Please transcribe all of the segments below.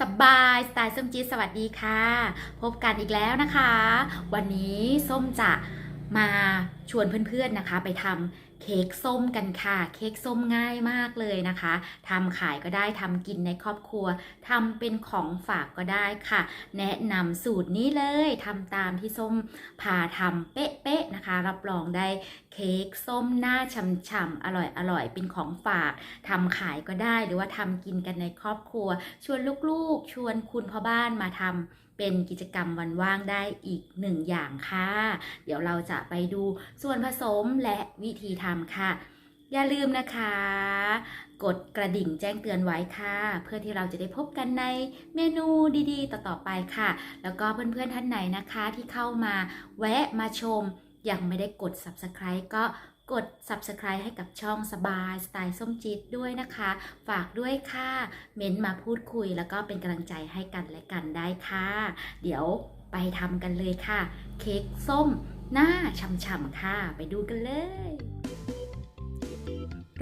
สบายสไตล์ส้มจีสวัสดีค่ะ พบกันอีกแล้วนะคะ วันนี้ส้มจะมาชวนเพื่อนๆนะคะ ไปทำ เค้กส้มกันค่ะ เค้กส้มง่ายมากเลยนะคะทำขายก็ได้ทำกินในครอบครัวทำเป็นของฝากก็ได้ค่ะ แนะนำสูตรนี้เลยทำตามที่ส้มพาทำเป๊ะๆนะคะ รับรองได้เค้กส้มหน้าฉ่ำๆอร่อยๆเป็นของฝากทำขายก็ได้หรือว่าทำกินกันในครอบครัว ชวนลูกๆ ชวนคุณพ่อบ้านมาทำเป็นกิจกรรมวันว่างได้อีกหนึ่งอย่างค่ะ เดี๋ยวเราจะไปดูส่วนผสมและวิธีทำค่ะ อย่าลืมนะคะ กดกระดิ่งแจ้งเตือนไว้ค่ะ เพื่อที่เราจะได้พบกันในเมนูดีๆ ต่อๆไปค่ะ แล้วก็เพื่อนๆท่านไหนนะคะที่เข้ามาแวะมาชม ยังไม่ได้กด subscribe ก็กด subscribe ให้กับช่องสบายสไตล์ส้มจิตด้วยนะคะ ฝากด้วยค่ะ เม้นต์มาพูดคุยแล้วก็เป็นกำลังใจให้กันและกันได้ค่ะ เดี๋ยวไปทำกันเลยค่ะ เค้กส้มหน้าฉ่ำๆค่ะ ไปดูกันเลย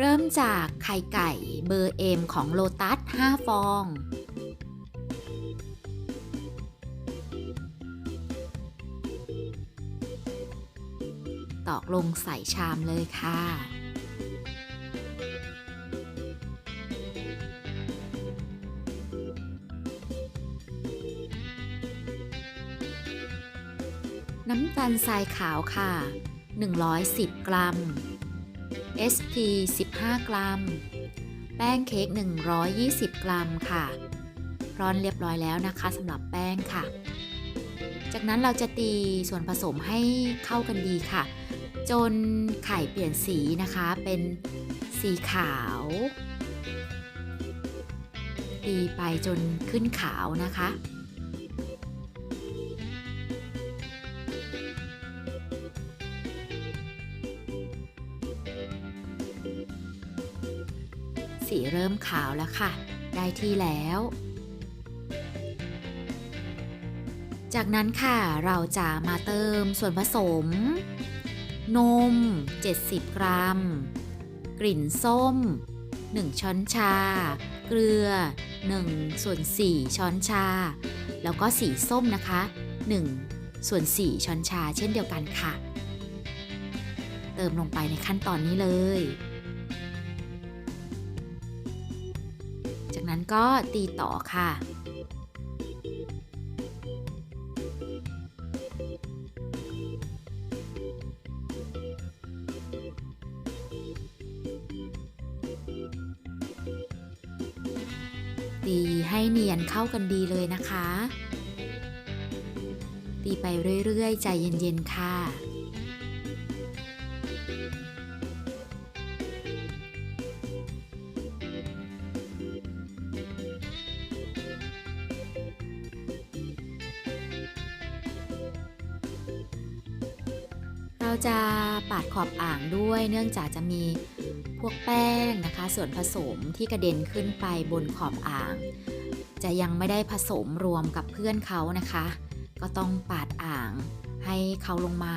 เริ่มจากไข่ไก่เบอร์เอ็มของโลตัส 5 ฟอง ตอกลงใส่ชามเลยค่ะ น้ำตาลทรายขาวค่ะ 110 กรัม SP 15 กรัม แป้งเค้ก 120 กรัมค่ะ ร้อนเรียบร้อยแล้วนะคะสำหรับแป้งค่ะ จากนั้นเราจะตีส่วนผสมให้เข้ากันดีค่ะ จนไข่เปลี่ยนสีนะคะเป็นสีขาว ตีไปจนขึ้นขาวนะคะ เริ่มขาวแล้วค่ะ ได้ที่แล้ว จากนั้นค่ะเราจะมาเติมส่วนผสม นม 70 กรัม กลิ่นส้ม 1 ช้อนชา เกลือ 1 ส่วน 4 ช้อนชา แล้วก็สีส้มนะคะ 1 ส่วน 4 ช้อนชาเช่นเดียวกันค่ะ เติมลงไปในขั้นตอนนี้เลย ก็ตีต่อค่ะ ตีให้เนียนเข้ากันดีเลยนะคะ ตีไปเรื่อยๆ ใจเย็นๆ ค่ะ จะปาดขอบอ่างด้วย เนื่องจากจะมีพวกแป้งนะคะ ส่วนผสมที่กระเด็นขึ้นไปบนขอบอ่าง จะยังไม่ได้ผสมรวมกับเพื่อนเขานะคะ ก็ต้องปาดอ่าง ให้เขาลงมา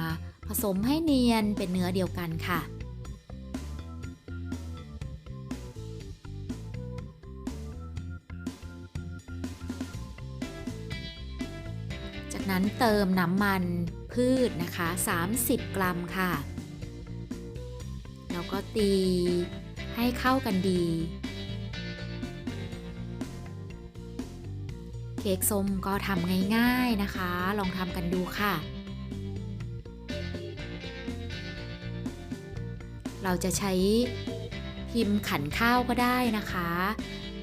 ผสมให้เนียนเป็นเนื้อเดียวกันค่ะ นั้นเติมน้ำมันพืชนะคะ 30 กรัมค่ะ แล้วก็ตีให้เข้ากันดี เค้กส้มก็ทำง่ายๆนะคะ ลองทำกันดูค่ะ เราจะใช้พิมพ์ขันข้าวก็ได้นะคะ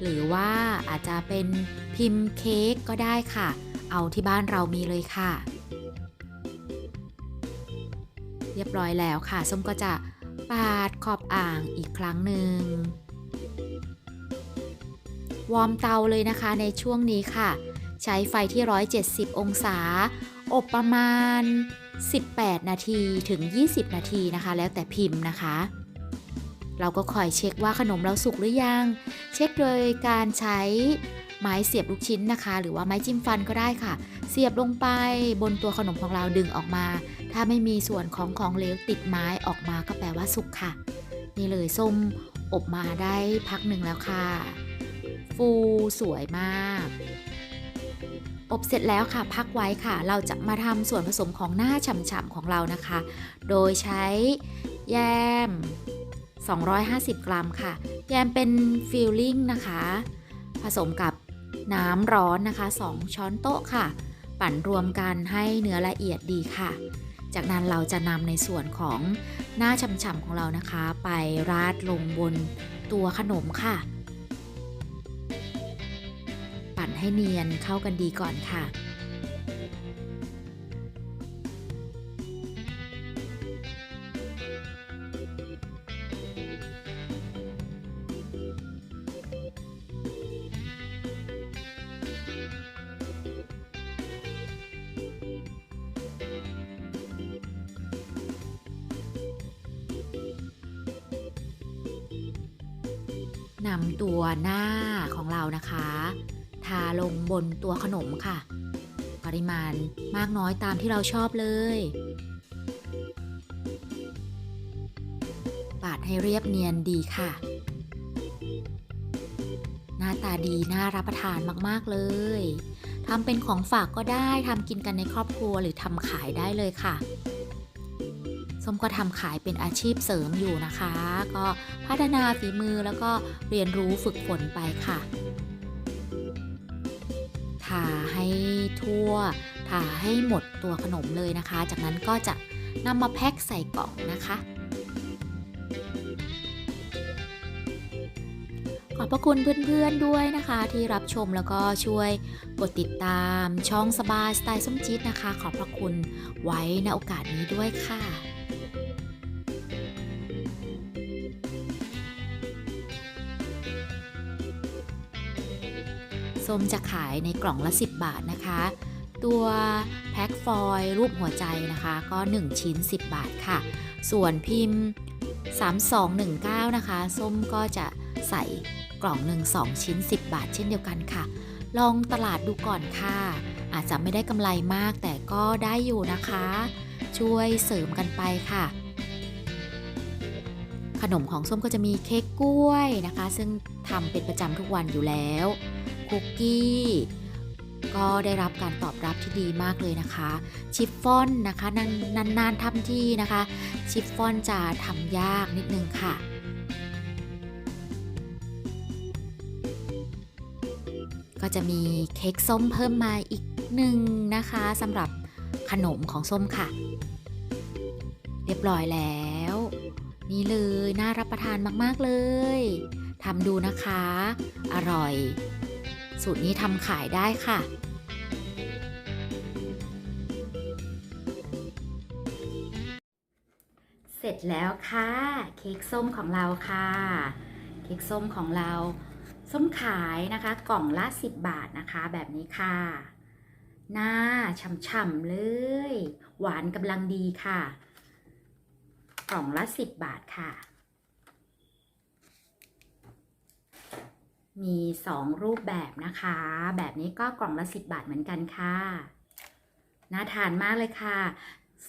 หรือว่าอาจจะเป็นพิมพ์เค้กก็ได้ค่ะ เอาที่บ้านเรามีเลยค่ะ เรียบร้อยแล้วค่ะ ส้มก็จะปาดขอบอ่างอีกครั้งหนึ่งวอร์มเตาเลยนะคะในช่วงนี้ค่ะ ใช้ไฟที่ 170 องศา อบประมาณ 18 นาทีถึง 20 นาทีนะคะ แล้วแต่พิมพ์นะคะ เราก็คอยเช็คว่าขนมเราสุกหรือยัง เช็คโดยการใช้ ไม้เสียบลูกชิ้นนะคะ หรือว่าไม้จิ้มฟันก็ได้ค่ะ เสียบลงไปบนตัวขนมของเราดึงออกมา ถ้าไม่มีส่วนของของเหลวติดไม้ออกมาก็แปลว่าสุกค่ะ นี่เลยส้มอบมาได้พักหนึ่งแล้วค่ะ ฟูสวยมากอบเสร็จแล้วค่ะพักไว้ค่ะ เราจะมาทำส่วนผสมของหน้าฉ่ำๆของเรานะคะ โดยใช้แยม 250 กรัมค่ะ แยมเป็นฟิลลิ่งนะคะ ผสมกับ น้ำร้อนนะคะ 2 ช้อนโต๊ะค่ะ ปั่นรวมกันให้เนื้อละเอียดดีค่ะ จากนั้นเราจะนำในส่วนของหน้าฉ่ำๆของเรานะคะ ไปราดลงบนตัวขนมค่ะ ปั่นให้เนียนเข้ากันดีก่อนค่ะ นำตัวหน้าของเรานะคะ ทาลงบนตัวขนมค่ะ ปริมาณมากน้อยตามที่เราชอบเลย ปาดให้เรียบเนียนดีค่ะ หน้าตาดีน่ารับประทานมากๆเลยทำเป็นของฝากก็ได้ทำกินกันในครอบครัวหรือทำขายได้เลยค่ะ ส้มก็ทำขายเป็นอาชีพเสริมอยู่นะคะ ก็พัฒนาฝีมือแล้วก็เรียนรู้ฝึกฝนไปค่ะทาให้ทั่วทาให้หมดตัวขนมเลยนะคะ จากนั้นก็จะนำมาแพ็คใส่กล่องนะคะขอบพระคุณเพื่อนๆด้วยนะคะที่รับชมแล้วก็ช่วยกดติดตามช่องสบายสไตล์ส้มจี๊ดนะคะ ขอบพระคุณไว้ในโอกาสนี้ด้วยค่ะ ส้มจะขายในกล่องละ 10 บาทนะคะ ตัวแพ็คฟอยล์รูปหัวใจนะคะก็ 1 ชิ้น 10 บาทค่ะ ส่วนพิมพ์ 3219 นะคะ ส้มก็จะใส่กล่องหนึ่ง2ชิ้น 10 บาทเช่นเดียวกันค่ะ ลองตลาดดูก่อนค่ะ อาจจะไม่ได้กำไรมากแต่ก็ได้อยู่นะคะ ช่วยเสริมกันไปค่ะ ขนมของส้มก็จะมีเค้กกล้วยนะคะ ซึ่งทำเป็นประจำทุกวันอยู่แล้ว คุกกี้ ก็ได้รับการตอบรับที่ดีมากเลยนะคะ ชิฟฟ่อนนะคะนานนานๆทำที่นะคะ ชิฟฟ่อนจะทำยากนิดนึงค่ะก็จะมีเค้กส้มเพิ่มมาอีกหนึ่งนะคะสำหรับขนมของส้มค่ะ เรียบร้อยแล้ว นี่เลยน่ารับประทานมาก ๆ เลยทำดูนะคะ อร่อย สูตรนี้ทำขายได้ค่ะเสร็จแล้วค่ะ เค้กส้มของเราค่ะ เค้กส้มของเรา ส้มขายนะคะ กล่องละ 10 บาทนะคะแบบนี้ค่ะ หน้าฉ่ำๆเลย หวานกำลังดีค่ะ กล่องละ 10 บาทค่ะ มี 2 รูปแบบนะคะ แบบนี้ก็กล่องละ 10 บาทเหมือนกันค่ะน่าทานมากเลยค่ะ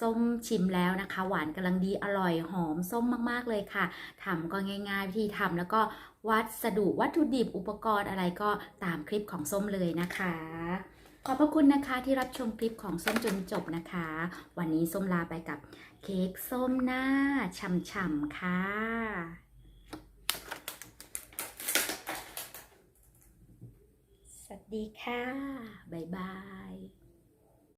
ส้มชิมแล้วนะคะ หวานกำลังดีอร่อยหอมส้มมากๆเลยค่ะทำก็ง่ายๆวิธีทำแล้วก็วัสดุวัตถุดิบอุปกรณ์อะไรก็ตามคลิปของส้มเลยนะคะ ขอบพระคุณนะคะที่รับชมคลิปของส้มจนจบนะคะ วันนี้ส้มลาไปกับเค้กส้มหน้าฉ่ำๆค่ะ ดีค่ะ บ๊ายบาย